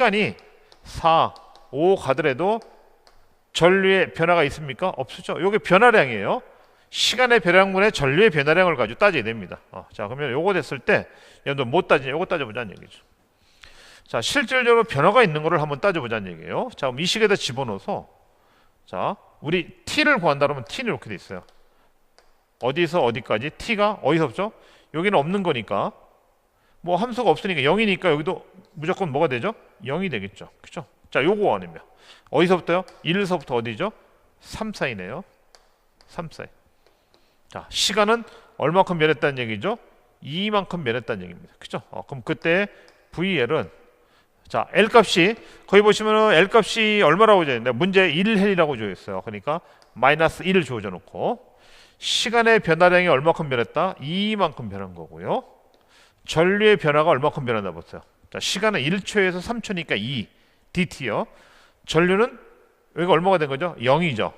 시간이 4, 5 가더라도 전류의 변화가 있습니까? 없죠. 이게 변화량이에요. 시간의 변화량분의 전류의 변화량을 가지고 따져야 됩니다. 어, 자, 그러면 요거 됐을 때 얘도 못 따지냐? 요거 따져보자는 얘기죠. 자, 실질적으로 변화가 있는 거를 한번 따져보자는 얘기예요. 자, 그럼 이 식에다 집어넣어서 자, 우리 t를 구한다 그러면 t는 이렇게 돼 있어요. 어디서 어디까지? t가 어디서부터? 여기는 없는 거니까 뭐 함수가 없으니까 0이니까 여기도 무조건 뭐가 되죠? 0이 되겠죠. 그죠? 자, 요거 아니면 어디서부터요? 1서부터 어디죠? 3 사이네요. 3 사이. 자, 시간은 얼마큼 변했다는 얘기죠? 2만큼 변했다는 얘기입니다. 그죠? 어, 그럼 그때 VL은 자, L 값이 거기 보시면은 L 값이 얼마라고 줘 있는데 문제 1헬이라고 줘 있어요. 그러니까 마이너스 1을 주어져 놓고 시간의 변화량이 얼마큼 변했다? 2만큼 변한 거고요. 전류의 변화가 얼마큼 변했나 보세요. 자, 시간은 1초에서 3초니까 2 dt요. 전류는 여기가 얼마가 된 거죠? 0이죠.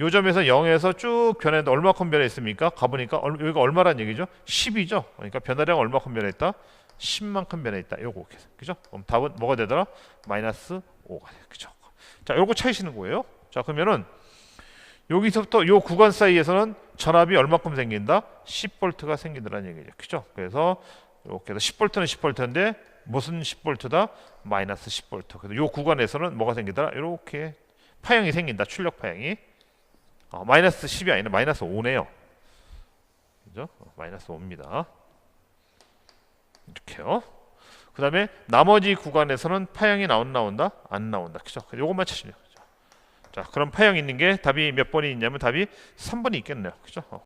요 점에서 0에서 쭉 변했는데 얼마큼 변했습니까? 가보니까 얼- 여기가 얼마란 얘기죠? 10이죠. 그러니까 변화량 얼마큼 변했다? 10만큼 변했다. 요거 그죠? 그럼 답은 뭐가 되더라? 마이너스 5가 돼. 그죠? 자, 요거 차이시는 거예요. 자, 그러면은 여기서부터 요 구간 사이에서는 전압이 얼마큼 생긴다? 10볼트가 생기더라는 얘기죠. 그죠? 그래서 이렇게 해서 10볼트는 10볼트인데 무슨 10볼트다? 마이너스 10볼트. 그래서 요 구간에서는 뭐가 생기더라? 이렇게 파형이 생긴다. 출력 파형이. 어, 마이너스 10이 아니라 마이너스 5네요. 그죠? 어, 마이너스 5입니다. 이렇게요. 그 다음에 나머지 구간에서는 파형이 나온 나온다? 안 나온다. 그죠? 요것만 찾으면 돼요. 자, 그럼 파형 있는 게 답이 몇 번이 있냐면 답이 3번이 있겠네요. 그죠? 어,